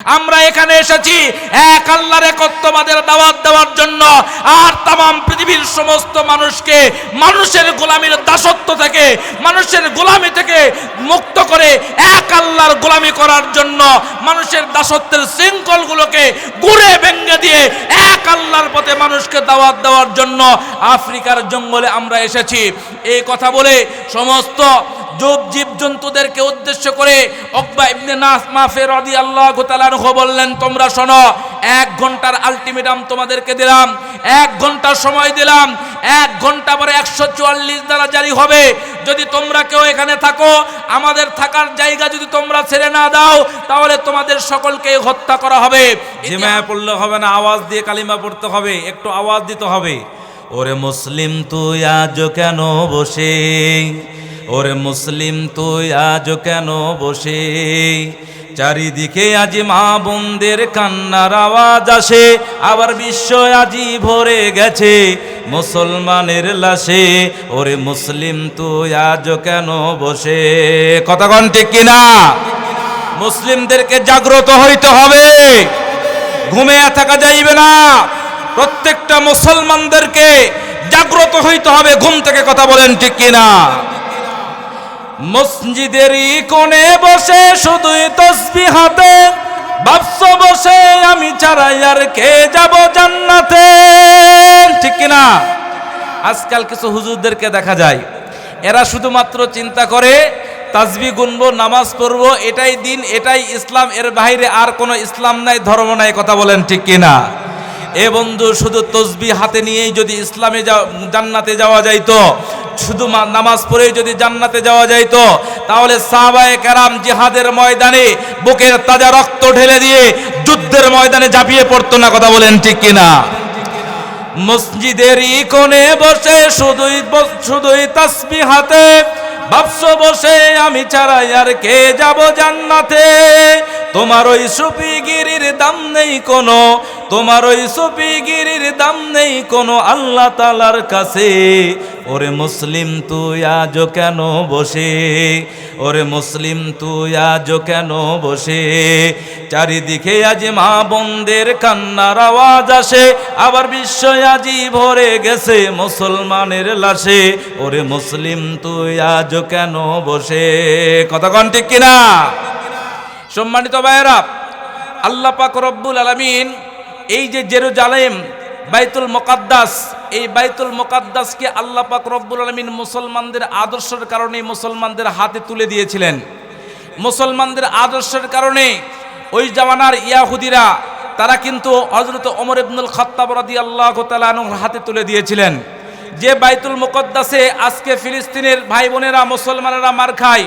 আমরা এখানে এসেছি এক আল্লাহর একত্ববাদের দাওয়াত দেওয়ার জন্য। আর তাম পৃথিবীর সমস্ত মানুষকে, মানুষের গোলামির দাসত্ব থেকে, মানুষের গোলামি থেকে মুক্ত করে এক আল্লাহর গোলামি করার জন্য মানুষের দাসত্বের শৃঙ্খলগুলোকে গুড়ে ভেঙ্গে দিয়ে এক আল্লাহর পথে মানুষকে দাওয়াত দেওয়ার জন্য আফ্রিকার জঙ্গলে আমরা এসেছি। এই কথা বলে সমস্ত জব জীব জন্তুদেরকে উদ্দেশ্য করে অকবা ইবনে নাস মাফে রদি আল্লাহ গোতালানহ বললেন, তোমরা শোনো, এক ঘণ্টার আলটিমেটাম তোমাদেরকে দিলাম, এক ঘণ্টার সময় দিলাম, এক ঘণ্টা পরে একশো চুয়াল্লিশ দ্বারা জারি হবে। যদি তোমরা কেউ এখানে থাকো, আমাদের থাকার জায়গা যদি তোমরা ছেড়ে না দাও, তাহলে তোমাদের সকলকে হত্যা করা হবে। জিমায় পড়লে হবে না, আওয়াজ দিয়ে কালিমা পড়তে হবে, একটু আওয়াজ দিতে হবে। ওরে মুসলিম, তুই আজ কেন বসে? ওরে মুসলিম, তুই আজ কেন বসে? চারিদিকে আজি মা বোনদের কান্নার আওয়াজ আসে, আবার বিশ্ব আজি ভরে গেছে মুসলমানের লাশে। ওরে মুসলিম, তুই আজ কেন বসে? কথা কন ঠিক কিনা? মুসলিমদেরকে জাগ্রত হইতে হবে। ঘুমিয়ে থাকা যাইবে না। প্রত্যেকটা মুসলমানদেরকে জাগ্রত হইতে হবে। ঘুম থেকে কথা বলেন ঠিক কিনা? মসজিদেরই কোণে বসে শুধুই তসবি হাতে। ভাবছ বসে আমি ছাড়াই আর কে যাব জান্নাতে? ঠিক কিনা? আজকাল কিছু হুজুরদেরকে দেখা যায়, এরা শুধুমাত্র চিন্তা করে তাজবি গুনবো, নামাজ পড়ব, এটাই দিন, এটাই ইসলাম, এর বাইরে আর কোনো ইসলাম নাই, ধর্ম নাই, কথা বলেন ঠিক কিনা? এ বন্ধু, শুধু তসবি হাতে নিয়েই যদি ইসলামে জান্নাতে যাওয়া যাইতো শুধু নামাজ পড়েই যদি জান্নাতে যাওয়া যাইত, তাহলে সাহাবায়ে কারাম জিহাদের ময়দানে বুকের তাজা রক্ত ঢেলে দিয়ে যুদ্ধের ময়দানে ঝাঁপিয়ে পড়তো না কথা বলেন ঠিক কিনা? মসজিদের কোণে বসে শুধুই শুধুই তাসবি হাতে ভাবছ বসে আমি ছাড়াই আর কে যাব জান্নাতে? তোমার ওই সুপিগিরির দাম নেই কোনো, তোমার ওই সুপিগিরির দাম নেই কোনো আল্লাহ তালার কাছে। ওরে মুসলিম, তুই আজ কেন বসে? ওরে মুসলিম, তুই আজ কেন বসে? চারিদিকে আজ মা বোনদের কান্নার আওয়াজ আসে, আবার বিশ্ব আজি ভরে গেছে মুসলমানের লাশে। ওরে মুসলিম, তুই আজ কেন বসে? কন ঠিক কিনা? সম্মানিত ভাইয়েরা, আল্লাহ পাক রব্বুল আলামিন এই যে জেরুজালেম, বাইতুল মোকাদ্দাস এই বাইতুল মোকাদ্দাসকে আল্লাহ পাক রব্বুল আলামিন মুসলমানদের আদর্শের কারণে মুসলমানদের হাতে তুলে দিয়েছিলেন। মুসলমানদের আদর্শের কারণে ওই জামানার ইয়াহুদিরা, তারা কিন্তু হজরত ওমর ইবনুল খাত্তাব রাদিয়াল্লাহু তাআলা আনহুর হাতে তুলে দিয়েছিলেন। যে বাইতুল মুকদ্দাসে আজকে ফিলিস্তিনের ভাই বোনেরা মুসলমানেরা মার খায়,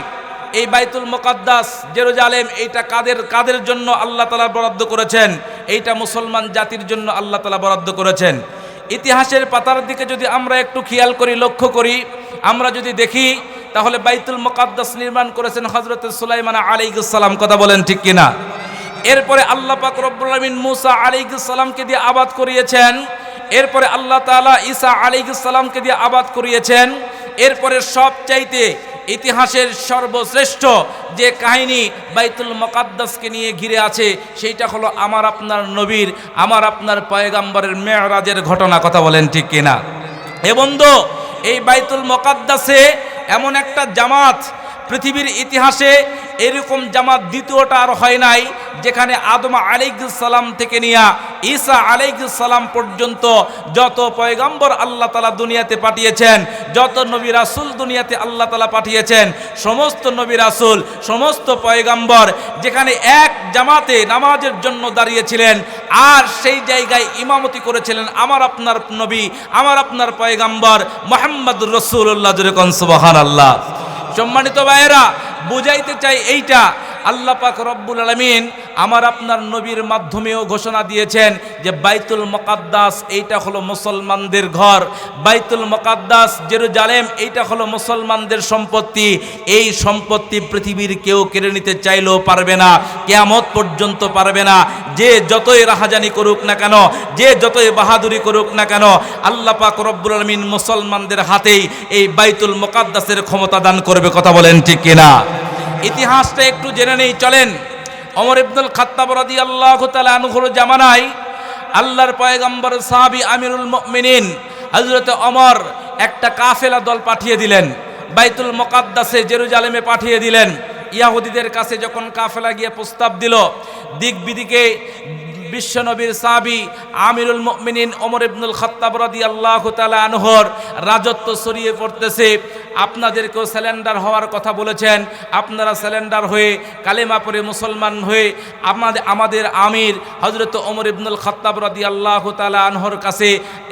এই বাইতুল মোকাদ্দাস, জেরুজালেম, এইটা কাদের কাদের জন্য আল্লাহ তালা বরাদ্দ করেছেন? এইটা মুসলমান জাতির জন্য আল্লাহ তালা বরাদ্দ করেছেন। ইতিহাসের পাতার দিকে যদি আমরা একটু খেয়াল করি, লক্ষ্য করি, আমরা যদি দেখি, তাহলে বাইতুল মোকাদ্দাস নির্মাণ করেছেন হজরত সুলাইমান আলাইকুসালাম কথা বলেন ঠিক কিনা? এরপরে আল্লাহ পাক রব্বুল মুসা আলাইকুসালামকে দিয়ে আবাদ করিয়েছেন। এরপরে আল্লাহ তাআলা ঈসা আলাইকুসালামকে দিয়ে আবাদ করিয়েছেন। এরপরে সব চাইতে ইতিহাসের সর্বশ্রেষ্ঠ যে কাহিনী বাইতুল মকাদ্দাসকে নিয়ে ঘিরে আছে, সেইটা হলো আমার আপনার নবীর, আমার আপনার পয়গাম্বরের মেয়রাজের ঘটনা, কথা বলেন ঠিক কিনা? এ বন্ধু, এই বাইতুল মকাদ্দাসে এমন একটা জামাত পৃথিবীর ইতিহাসে এরকম জামাত দ্বিতীয়টা আর হয় নাই, যেখানে আদম সালাম থেকে নিয়া ঈসা সালাম পর্যন্ত যত পয়গম্বর আল্লাহ তালা দুনিয়াতে পাঠিয়েছেন, যত নবী রাসুল দুনিয়াতে আল্লাহ তালা পাঠিয়েছেন, সমস্ত নবী রাসুল, সমস্ত পয়গম্বর যেখানে এক জামাতে নামাজের জন্য দাঁড়িয়েছিলেন, আর সেই জায়গায় ইমামতি করেছিলেন আমার আপনার নবী, আমার আপনার পয়গম্বর মোহাম্মদুর রসুল্লাহ জুরেকন সুবাহান আল্লাহ সম্মানিত ভাইয়েরা বুঝাইতে চাই এইটা আল্লাহ পাক রব্বুল আলমিন আমার আপনার নবীর মাধ্যমেও ঘোষণা দিয়েছেন যে বাইতুল মকাদ্দাস, এইটা হলো মুসলমানদের ঘর। বাইতুল মকাদ্দাস, জেরুজালেম, এইটা হলো মুসলমানদের সম্পত্তি। এই সম্পত্তি পৃথিবীর কেউ কেড়ে নিতে চাইলেও পারবে না, কেয়ামত পর্যন্ত পারবে না। যে যতই রাহাজানি করুক না কেন, যে যতই বাহাদুরি করুক না কেন, আল্লাহ পাক রব্বুল আলমিন মুসলমানদের হাতেই এই বাইতুল মোকাদ্দাসের ক্ষমতা দান করবে, কথা বলেন ঠিক কিনা? ইতিহাসটা একটু জেনে নেই, চলেন। অমর ইবনুল খাত্তাব আল্লাহ জামানাই জামানায় আল্লাহর পয়গম্বর সাহাবি আমিরুল মিনিন হজরত অমর একটা কাফেলা দল পাঠিয়ে দিলেন, বাইতুল মোকাদ্দাসে জেরুজালেমে পাঠিয়ে দিলেন। ইয়াহুদিদের কাছে যখন কাফেলা গিয়ে প্রস্তাব দিল দিক বিদিকে বিশ্বনবীর সাবি আমিরুল মুমিনিন ওমর ইবনুল খাত্তাব আল্লাহ তাআলা আনহর রাজত্ব ছড়িয়ে পড়তেছে। আপনাদেরকেও স্যালেন্ডার হওয়ার কথা বলেছেন। আপনারা স্যালেন্ডার হয়ে কালেমা পরে মুসলমান হয়ে আমাদের আমাদের আমির হজরত ওমর ইবনুল খাত্তাব রাদিয়াল্লাহু তাআলা আনহর কাছে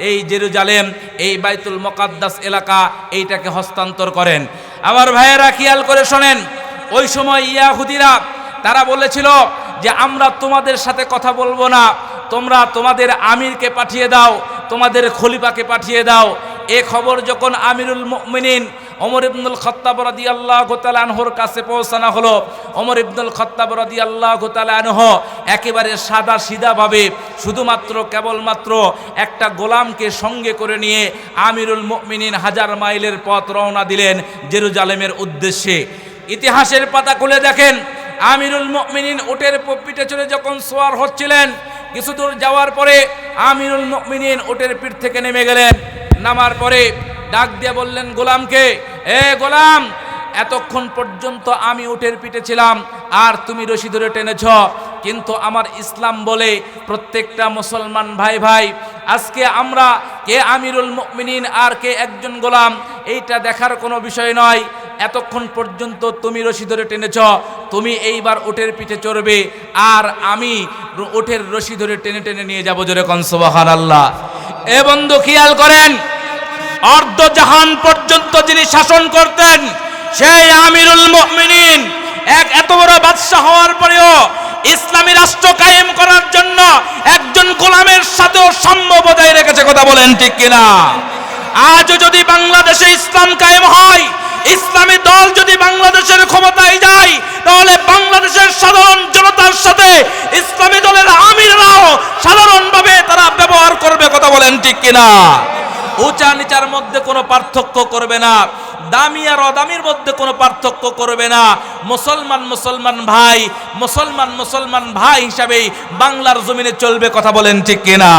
এই জেরুজালেম, এই বাইতুল মুকাদ্দাস এলাকা এইটাকে হস্তান্তর করেন। আমার ভাইয়েরা খেয়াল করে শোনেন, ওই সময় ইয়াহুদিরা, তারা বলেছিল যে আমরা তোমাদের সাথে কথা বলব না। তোমরা তোমাদের আমিরকে পাঠিয়ে দাও, তোমাদের খলিফাকে পাঠিয়ে দাও। এ খবর যখন আমিরুল মুমিনিন ওমর ইবনুল খত্তাব রাদিয়াল্লাহু তাআলা আনহর কাছে পৌঁছানো হলো, ওমর ইবনুল খত্তাব রাদিয়াল্লাহু তাআলা আনহ একেবারে সাদা সিধাভাবে শুধুমাত্র কেবলমাত্র একটা গোলামকে সঙ্গে করে নিয়ে আমিরুল মুমিনিন হাজার মাইলের পথ রওনা দিলেন জেরুজালেমের উদ্দেশ্যে। ইতিহাসের পাতা খুলে দেখেন আমিরুল মুমিনিন ওটের পিঠে চড়ে যখন সোয়ার হচ্ছিলেন, কিছু দূর যাওয়ার পরে আমিরুল মুমিনিন ওটের পিঠ থেকে নেমে গেলেন। নামার পরে ডাক দিয়ে বললেন, গোলামকে, এ গোলাম, এতক্ষণ পর্যন্ত আমি উটের পিঠে ছিলাম, আর তুমি রশি ধরে টেনেছ। কিন্তু আমার ইসলাম বলে প্রত্যেকটা মুসলমান ভাই ভাই, আজকে আমরা কে আমিরুল মুমিনিন আর কে একজন গোলাম, এইটা দেখার কোনো বিষয় নয়। এতক্ষণ পর্যন্ত তুমি রশি ধরে টেনেছ, তুমি এইবার ওটের পিঠে চড়বে, আর আমি ওটের রশি ধরে টেনে টেনে নিয়ে যাব জোরে কনসবাহান আল্লাহ এ বন্ধু, খেয়াল করেন অর্ধ জাহান পর্যন্ত যিনি শাসন করতেন, সেই আমিরুল মুমিনিন, এক এত বড় বাদশাহ হওয়ার পরেও ইসলামী রাষ্ট্র কায়েম করার জন্য একজন গোলামের সাথেও সাম্য বজায় রেখেছে, কথা বলেন ঠিক কিনা? আজও যদি বাংলাদেশে ইসলাম কায়েম হয় ইসলামী দল যদি বাংলাদেশের ক্ষমতায় যায়, তাহলে বাংলাদেশের সাধারণ জনতার সাথে ইসলামী দলের আমিররাও সাধারণভাবে তারা ব্যবহার করবে, কথা বলেন ঠিক কিনা? উঁচা নিচার মধ্যে কোনো পার্থক্য করবে না, দামি আর অদামির মধ্যে কোনো পার্থক্য করবে না। মুসলমান মুসলমান ভাই, মুসলমান মুসলমান ভাই হিসাবেই বাংলার জমিনে চলবে, কথা বলেন ঠিক কিনা?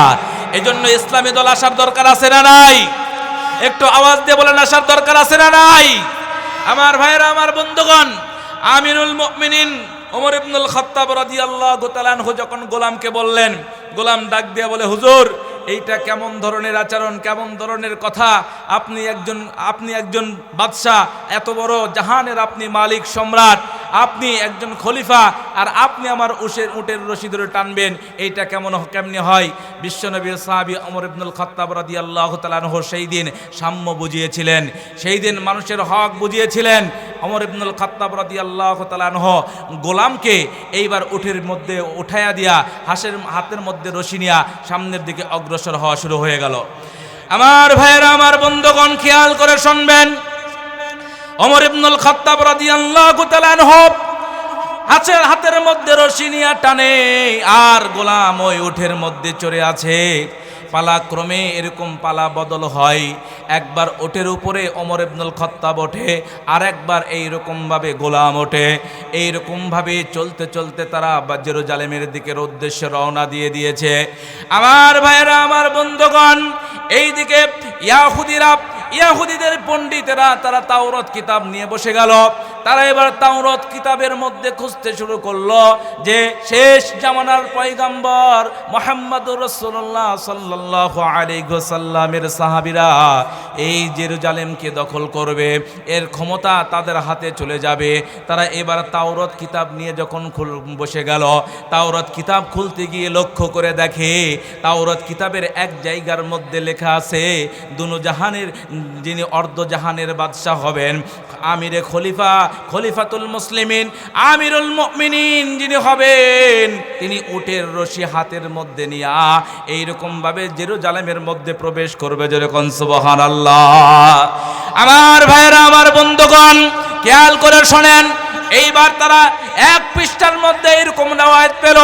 এই জন্য ইসলামী দল আসার দরকার আছে না নাই? একটু আওয়াজ দিয়ে বলেন, আসার দরকার আছে না নাই? আমার ভাইয়েরা, আমার বন্ধুগণ আমিরুল মুমিনিন ওমর ইবনুল খাত্তাব রাদিয়াল্লাহু তাআলা যখন গোলামকে বললেন, গোলাম ডাক দিয়ে বলে, হুজুর, এইটা কেমন ধরনের আচরণ, কেমন ধরনের কথা? আপনি একজন আপনি একজন বাদশাহ, এত বড় জাহানের আপনি মালিক সম্রাট আপনি একজন খলিফা আর আপনি আমার উশের উটের রশি ধরে টানবেন, এইটা কেমন কেমনি হয়? বিশ্বনবীর সাহাবী অমর ইবনুল খাত্তাব রাদিয়াল্লাহু তাআলা আনহু সেই দিন সাম্য বুঝিয়েছিলেন। সেই দিন মানুষের হক বুঝিয়েছিলেন। অমর ইবনুল খাত্তাব রাদিয়াল্লাহু তাআলা আনহু গোলামকে এইবার উঠের মধ্যে উঠাইয়া দিয়া, হাসের হাতের মধ্যে রশি নিয়া সামনের দিকে অগ্রসর হওয়া শুরু হয়ে গেল। আমার ভাইয়েরা, আমার বন্ধুগণ, খেয়াল করে শুনবেন অমর ইবনুল খাত্তাব রাদিয়াল্লাহু তাআলা আনহু হাতের হাতের মধ্যে রশি নিয়া টানে, আর গোলাম ওই উঠের মধ্যে চড়ে আছে। পালাক্রমে এরকম পালা বদল হয়। একবার ওটের উপরে অমর ইবনুল খত্তাব ওঠে, আর একবার এইরকমভাবে গোলাম ওঠে। এইরকমভাবে চলতে চলতে তারা জেরুজালেমের দিকের উদ্দেশ্যে রওনা দিয়ে দিয়েছে। আমার ভাইয়েরা, আমার বন্ধুগণ, এইদিকে ইয়াহুদিরা ইয়াহুদিদের পণ্ডিতেরা তারা তাওরত কিতাব নিয়ে বসে গেল। তারা এবার তাওরত কিতাবের মধ্যে খুঁজতে শুরু করল যে শেষ জামানার পয়গাম্বর মোহাম্মদুর রসুল্লাহ সাল্লাহ আলাইসাল্লামের সাহাবিরা এই জেরুজালেমকে দখল করবে, এর ক্ষমতা তাদের হাতে চলে যাবে। তারা এবার তাওরত কিতাব নিয়ে যখন বসে গেল, তাওরত কিতাব খুলতে গিয়ে লক্ষ্য করে দেখে তাওরত কিতাবের এক জায়গার মধ্যে লেখা আছে, দুনো জাহানের, যিনি অর্ধজাহানের বাদশাহ হবেন, আমিরে খলিফা খলিফাতুল মুসলিমিন, আমিরুল মুমিনিন যিনি হবেন, তিনি উটের রশি হাতের মধ্যে নিয়া এইরকম ভাবে জেরুজালেমের মধ্যে প্রবেশ করবে যেরকম সুবহান আল্লাহ আমার ভাইয়েরা, আমার বন্ধুগণ, খেয়াল করে শোনেন, এইবার তারা এক পৃষ্ঠার মধ্যে এরকম নেওয়ায়ত পেল,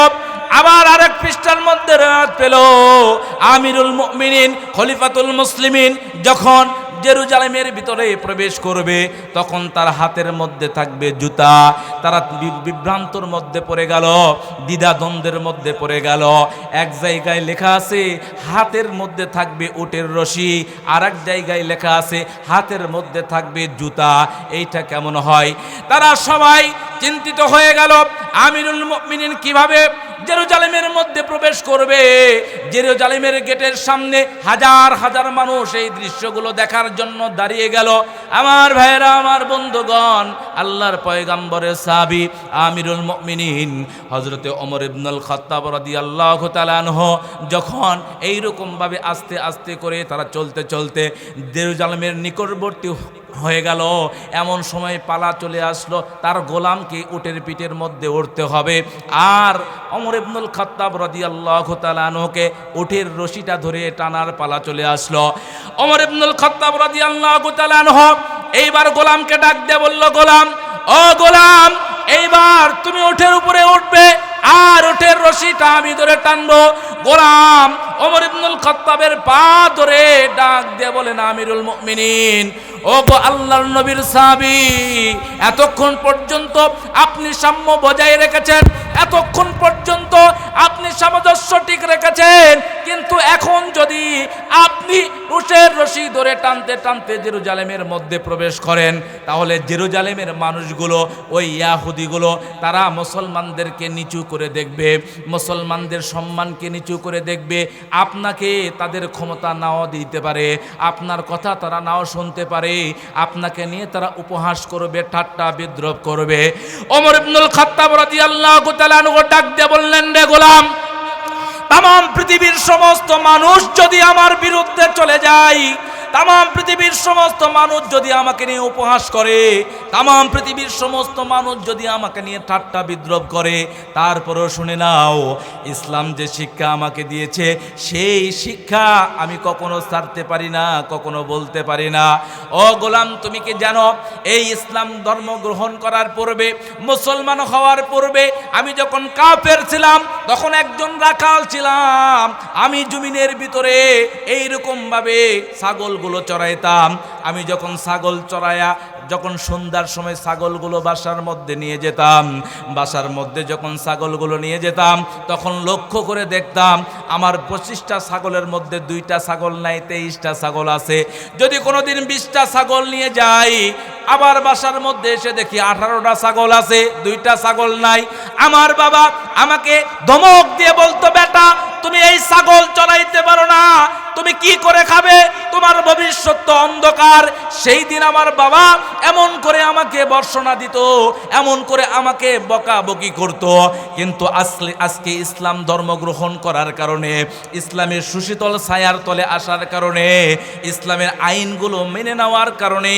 আবার আরেক পৃষ্ঠার মধ্যে রাত পেল, আমিরুল মুমিনিন, খলিফাতুল মুসলিমিন, যখন জেরুজালেমের ভিতরে প্রবেশ করবে তখন তার হাতের মধ্যে থাকবে জুতা। তার তারা বিভ্রান্তর মধ্যে পড়ে গেল, দ্বিধাদ্বন্দ্বের মধ্যে পড়ে গেল। এক জায়গায় লেখা আছে, হাতের মধ্যে থাকবে উটের রশি আর এক জায়গায় লেখা আছে, হাতের মধ্যে থাকবে জুতা। এইটা কেমন হয়? তারা সবাই চিন্তিত হয়ে গেল, আমিরুল মুমিনিন কীভাবে জেরুজালেমের মধ্যে প্রবেশ করবে? জেরুজালেমের গেটের সামনে হাজার হাজার মানুষ এই দৃশ্যগুলো দেখার জন্য দাঁড়িয়ে গেল। আমার ভাইয়েরা, আমার বন্ধুগণ, আল্লাহর পয়গাম্বরের সাহাবী আমিরুল মুমিনিন হজরতে ওমর ইবনুল খাত্তাব রাদিয়াল্লাহু তাআলা আনহু যখন এইরকমভাবে আস্তে আস্তে করে তারা চলতে চলতে জেরুজালেমের নিকটবর্তী হয়ে গেল, এমন সময় পালা চলে আসলো, তার গোলামকে উটের পিঠের মধ্যে উঠতে হবে। আর অমর ইবনুল খাত্তাব রাদিয়াল্লাহু তাআলা আনহুকে উটের রশিটা ধরে টানার পালা চলে আসলো। অমর ইবনুল খাত্তাব রাদিয়াল্লাহু তাআলা আনহু এইবার গোলামকে ডাক দিয়ে বলল, গোলাম, ও গোলাম এইবার তুমি ওঠের উপরে উঠবে, আর ওঠের রশিটা আমি ধরে টানবো। গোলাম ওমর ইবনুল খত্তাবের পা ধরে ডাক দিয়ে বলেন আমিরুল মুমিনিন। ও গো আল্লাহর নবীর সাবি এতক্ষণ পর্যন্ত আপনি সাম্য বজায় রেখেছেন, এতক্ষণ পর্যন্ত আপনি সামঞ্জস্য ঠিক রেখেছেন, কিন্তু এখন যদি আপনি উটের রশি ধরে টানতে টানতে জেরুজালেমের মধ্যে প্রবেশ করেন, তাহলে জেরুজালেমের মানুষগুলো, ওই ইয়াহুদিগুলো, তারা মুসলমানদেরকে নিচু করে দেখবে, মুসলমানদের সম্মানকে নিচু করে দেখবে, আপনাকে তাদের ক্ষমতা নাও দিতে পারে, আপনার কথা তারা নাও শুনতে পারে, আপনাকে নিয়ে তারা উপহাস করবে, ঠাট্টা বিদ্রোপ করবে। ওমর ইবনুল খাত্তাব রাদিয়াল্লাহু তাআলা ডাক দিয়ে বললেন, রে গোলাম তাম পৃথিবীর সমস্ত মানুষ যদি আমার বিরুদ্ধে চলে যায় তাম পৃথিবীর সমস্ত মানুষ যদি আমাকে নিয়ে উপহাস করে তাম পৃথিবীর সমস্ত মানুষ যদি আমাকে নিয়ে ঠাট্টা বিদ্রোপ করে, তারপরও শুনে নাও, ইসলাম যে শিক্ষা আমাকে দিয়েছে, সেই শিক্ষা আমি কখনো ছাড়তে পারি না, কখনো বলতে পারি না। ও গোলাম, তুমি কি জানো, এই ইসলাম ধর্ম গ্রহণ করার পূর্বে, মুসলমান হওয়ার পূর্বে, আমি যখন কাপের ছিলাম, তখন একজন রাখাল ছিলাম। আমি জমিনের ভিতরে এইরকম ভাবে ছাগলগুলো চড়াইতাম, আমি যখন ছাগল চড়াইয়া, যখন সন্ধ্যার সময় ছাগলগুলো বাসার মধ্যে নিয়ে যেতাম, বাসার মধ্যে যখন ছাগলগুলো নিয়ে যেতাম, তখন লক্ষ্য করে দেখতাম, আমার পঁচিশটা ছাগলের মধ্যে দুইটা ছাগল নাই, তেইশটা ছাগল আছে। যদি কোনোদিন বিশটা ছাগল নিয়ে যাই, আবার বাসার মধ্যে এসে দেখি আঠারোটা ছাগল আছে, দুইটা ছাগল নাই। আমার বাবা আমাকে ধমক দিয়ে বলতো, বেটা, তুমি এই ছাগল চড়াইতে পারো না তুমি কি করে খাবে? তোমার ভবিষ্যৎ তো অন্ধকার। সেই দিন আমার বাবা এমন করে আমাকে বর্ষণা দিত, এমন করে আমাকে বকাবকি করত। কিন্তু আসলে আজকে ইসলাম ধর্ম গ্রহণ করার কারণে, ইসলামের সুশীতল ছায়ার তলে আসার কারণে, ইসলামের আইনগুলো মেনে নেওয়ার কারণে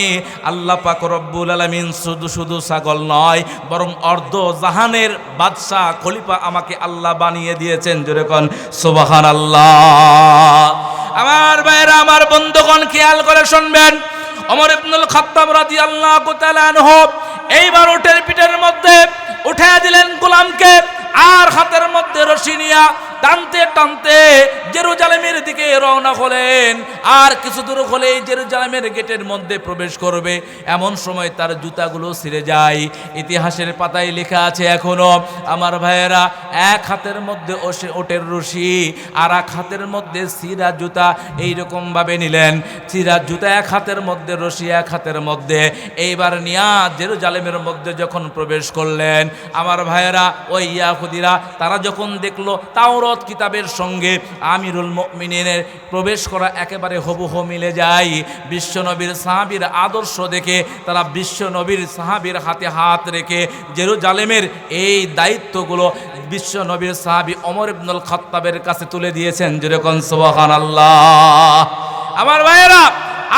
আল্লাহ পাক রব্বুল আলামিন শুধু শুধু ছাগল নয়, বরং অর্ধ জাহানের বাদশাহ খলিফা আমাকে আল্লাহ বানিয়ে দিয়েছেন। যেরকম সুবাহান আল্লাহ আমার ভাইয়েরা, আমার বন্ধুগণ, খেয়াল করে শুনবেন। অমর ইবনুল খাত্তাব রাদিয়াল্লাহু তাআলা আনহু এইবার উটের পিঠের মধ্যে উঠে দিলেন গোলামকে, আর হাতের মধ্যে রশি নিয়া টানতে টানতে জেরুজালেমের দিকে রওনা হলেন। আর কিছু দূর হলেই জেরুজালেমের গেটের মধ্যে প্রবেশ করবে। এমন সময় তার জুতাগুলো ছিঁড়ে যায়। ইতিহাসের পাতায় লেখা আছে এখনও, আমার ভাইয়েরা, এক হাতের মধ্যে ওসে ওটের রশি, আর এক হাতের মধ্যে সিরা জুতা। এইরকম ভাবে নিলেন। সিরা জুতা এক হাতের মধ্যে, রশি এক হাতের মধ্যে। এইবার নিয়া জেরুজালেমের মধ্যে যখন প্রবেশ করলেন, আমার ভাইয়েরা, ওই ইয়াহুদিরা, তারা যখন দেখল তাওরত কিতাবের সঙ্গে আমিরুল মুমিনের প্রবেশ করা একেবারে হবুহ মিলে যায়। বিশ্বনবীর সাহাবীর আদর্শ দেখে, তারা বিশ্বনবীর সাহাবীর হাতে হাত রেখে জেরুজালেমের এই দায়িত্বগুলো বিশ্বনবীর সাহাবী অমর ইবনুল খাত্তাবের কাছে তুলে দিয়েছেন। যেরকম সুবহানাল্লাহ। আমার ভাইয়েরা,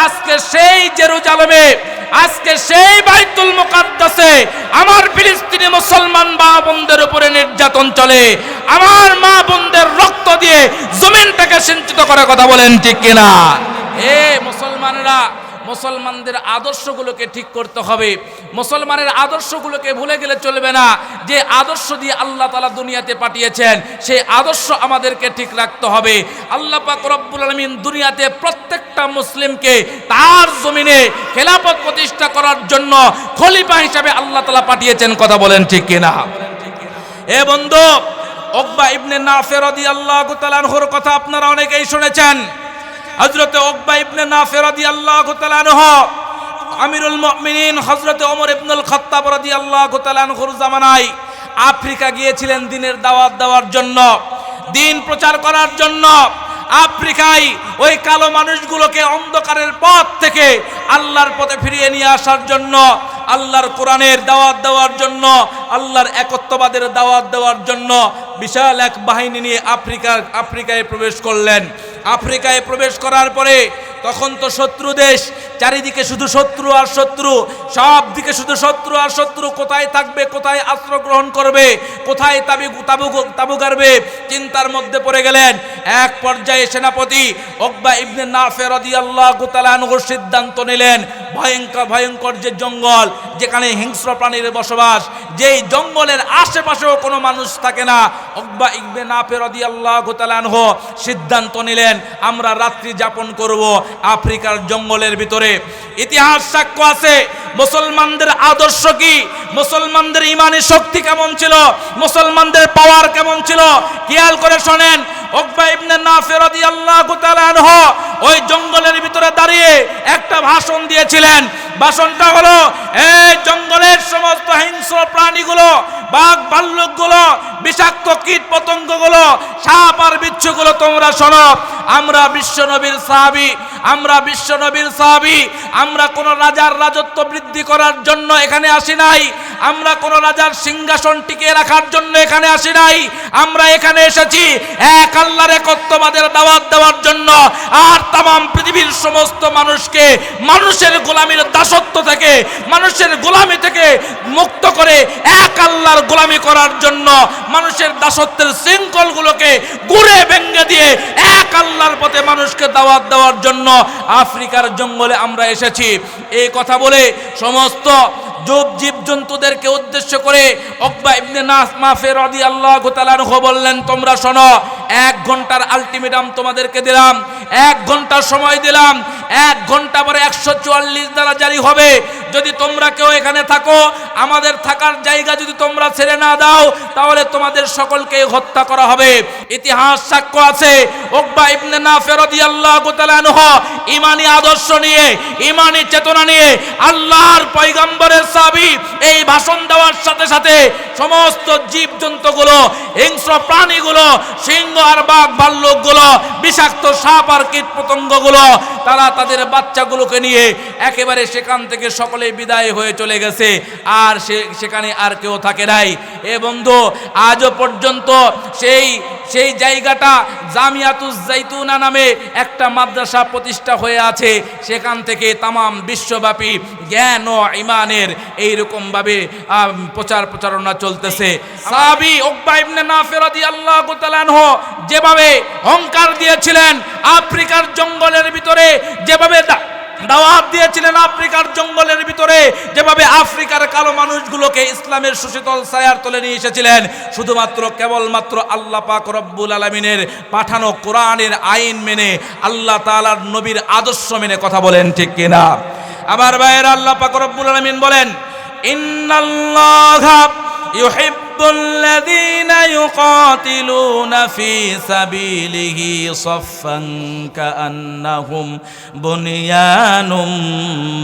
আজকে সেই জেরুজালেমে আজকে সেই বাইতুল মুকাদ্দাসে আমার ফিলিস্তিনি মুসলমান মা বোনদের উপরে নির্যাতন চলে। আমার মা বোনদের রক্ত দিয়ে জমিনটাকে সিঞ্চিত করার কথা বলেন ঠিক কিনা? এ মুসলমানরা মুসলমানদের আদর্শগুলোকে ঠিক করতে হবে। মুসলমানের আদর্শগুলোকে ভুলে গেলে চলবে না। যে আদর্শ দিয়ে আল্লাহ তালা দুনিয়াতে পাঠিয়েছেন, সেই আদর্শ আমাদেরকে ঠিক রাখতে হবে। আল্লাহ পাক রব্বুল আলমিন দুনিয়াতে প্রত্যেকটা মুসলিমকে তার জমিনে খেলাফত প্রতিষ্ঠা করার জন্য খলিফা হিসাবে আল্লাহ তালা পাঠিয়েছেন। কথা বলেন ঠিক কিনা? এ বন্ধু, ওকবা ইবনে নাফের রাদিয়াল্লাহু তাআলার কথা আপনারা অনেকেই শুনেছেন। হযরতে ওকবা ইবনে নাফের রাদিয়াল্লাহু তাআলাহু আমিরুল মুমিনিন হযরতে ওমর ইবনুল খাত্তাব আল্লাহ তাআলার জামানায় আফ্রিকা গিয়েছিলেন দিনের দাওয়াত দেওয়ার জন্য, দিন প্রচার করার জন্য। আফ্রিকায় ওই কালো মানুষগুলোকে অন্ধকারের পথ থেকে আল্লাহর পথে ফিরিয়ে নিয়ে আসার জন্য, আল্লাহর কোরআনের দাওয়াত দেওয়ার জন্য, আল্লাহর একত্ববাদের দাওয়াত দেওয়ার জন্য বিশাল এক বাহিনী নিয়ে আফ্রিকা, আফ্রিকায় প্রবেশ করলেন। আফ্রিকায় প্রবেশ করার পরে তখন তো শত্রু দেশ, চারিদিকে শুধু শত্রু আর শত্রু, সব দিকে শুধু শত্রু আর শত্রু, কোথায় থাকবে, কোথায় আশ্রয় গ্রহণ করবে, কোথায় তাবি, তাবু তাবু গাড়বে, চিন্তার মধ্যে পড়ে গেলেন। এক পর্যায়ে সেনাপতি অকবা ইবনে নাফে রদি আল্লাহ আনহুর সিদ্ধান্ত নিলেন। ভয়ঙ্কর ভয়ঙ্কর যে জঙ্গল, যেখানে হিংস্র প্রাণীর বসবাস, যেই জঙ্গলের আশেপাশেও কোনো মানুষ থাকে না। ওকবা ইবনে নাফে রাদিয়াল্লাহু তাআলা আনহু সিদ্ধান্ত নিলেন, আমরা রাত্রি যাপন করব আফ্রিকার জঙ্গলের ভিতরে। ইতিহাস সাক্ষ্য আছে, মুসলমানদের আদর্শ কি? মুসলমানদের ইমানি শক্তি কেমন ছিল? মুসলমানদের পাওয়ার কেমন ছিল? খেয়াল করে শোনেন ওকবা ইবনে নাফে রাদিয়াল্লাহু তাআলা আনহু ওই জঙ্গলের ভিতরে দাঁড়িয়ে একটা ভাষণ দিয়েছিলেন ভাষণটা হলো এই জঙ্গলের সমস্ত হিংস্র প্রাণীগুলো, বাঘ ভাল্লুকগুলো বিষাক্ত কীট পতঙ্গগুলো, সাপ আর বিচ্ছুগুলো তোমরা শোনো। আমরা বিশ্ব নবীর সাহাবি, আমরা বিশ্ব নবীর সাহাবি, আমরা কোন রাজার রাজত্ব বৃদ্ধি করার জন্য এখানে আসি নাই। আমরা কোন রাজার সিংহাসন টিকিয়ে রাখার জন্য এখানে আসি নাই। আমরা এখানে এসেছি এক আল্লাহর একত্ববাদের দাওয়াত দেওয়ার জন্য। আর তাম, পৃথিবীর সমস্ত মানুষকে মানুষের গোলামির দাসত্ব থেকে, মানুষের গোলামি থেকে মুক্ত করে এক আল্লাহর গোলামি করার জন্য মানুষের দাসত্বের শৃঙ্খলগুলোকে গুড়ে ভেঙে দিয়ে এক আল্লাহর পথে মানুষকে দাওয়াত দেওয়ার জন্য আফ্রিকার জঙ্গলে আমরা এসেছি। এই কথা বলে সমস্ত জব জীব জন্তুদেরকে উদ্দেশ্য করে অকবা ইবনে নাস মাফে রদি আল্লাহ বললেন, তোমরা শোনো, এক ঘণ্টার আলটিমেটাম তোমাদেরকে দিলাম, এক ঘণ্টা সময় দিলাম, এক ঘণ্টা পরে একশো চুয়াল্লিশ দ্বারা জারি হবে যদি তোমরা কেউ এখানে থাকো, আমাদের থাকার জায়গা যদি তোমরা ছেড়ে না দাও, তাহলে তোমাদের সকলকে হত্যা করা হবে। ইতিহাস সাক্ষ্য আছে, ওকবা ইবনে না ফেরদি আল্লাহ গোতালানহ ইমানি আদর্শ নিয়ে ইমানি চেতনা নিয়ে আল্লাহর পয়গম্বরের সাবি এই ভাষণ দেওয়ার সাথে সাথে সমস্ত জীব জন্তুগুলো হিংস্র প্রাণীগুলো, সিংহ আর বাঘ, ভাল্লুকগুলো, বিষাক্ত সাপ আর কীট পতঙ্গগুলো তারা তাদের বাচ্চাগুলোকে নিয়ে একেবারে সেখান থেকে সকলে বিদায় হয়ে চলে গেছে। আর সে, সেখানে আর কেউ থাকে নাই। এ বন্ধু, আজও পর্যন্ত সেই সেই জায়গাটা জামিয়াতুজ জাইতুনা নামে একটা মাদ্রাসা প্রতিষ্ঠা হয়ে আছে। সেখান থেকে তামাম বিশ্বব্যাপী জ্ঞান ও ইমানের এইরকমভাবে প্রচার প্রচারণা চলতেছে। তাআলা যেভাবে অহংকার দিয়েছিলেন, আফ্রিকার জঙ্গলের ভিতরে যেভাবে দাওয়াত দিয়েছিলেন আফ্রিকার জঙ্গলের ভিতরে। যেভাবে আফ্রিকার কালো মানুষগুলোকে ইসলামের সুশীতল ছায়ার তলে নিয়ে এসেছিলেন, শুধুমাত্র কেবলমাত্র আল্লাহ পাক রব্বুল আলমিনের পাঠানো কোরআনের আইন মেনে আল্লাহ তাআলার নবীর আদর্শ মেনে কথা বলেন, ঠিক কিনা? আমার ভাইয়ের, আল্লাহ পাক রব্বুল আলমিন বলেন, ইন্নাল্লাহা ইউহিব্বুল ইউকাতিলুনা ফি সাবিলিহি সাফফান কাআন্নাহুম বুনিয়ানুম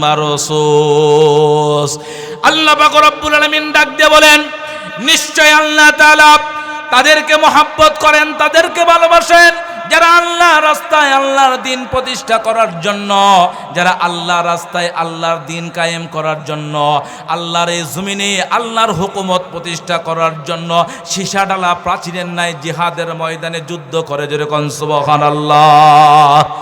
মারসুস আল্লাহ পাক রব্বুল আলামিন ডাক দিয়ে বলেন, নিশ্চয় আল্লাহ তাআলা তাদেরকে মহাব্বত করেন, তাদেরকে ভালোবাসেন যারা আল্লাহ রাস্তায় আল্লাহর দিন প্রতিষ্ঠা করার জন্য, যারা আল্লাহ রাস্তায় আল্লাহর দিন কায়েম করার জন্য, আল্লাহর এই জমিনে আল্লাহর হুকুমত প্রতিষ্ঠা করার জন্য সীসা ডালা প্রাচীরের ন্যায় জিহাদের ময়দানে যুদ্ধ করে যেরকম, সুবহানাল্লাহ।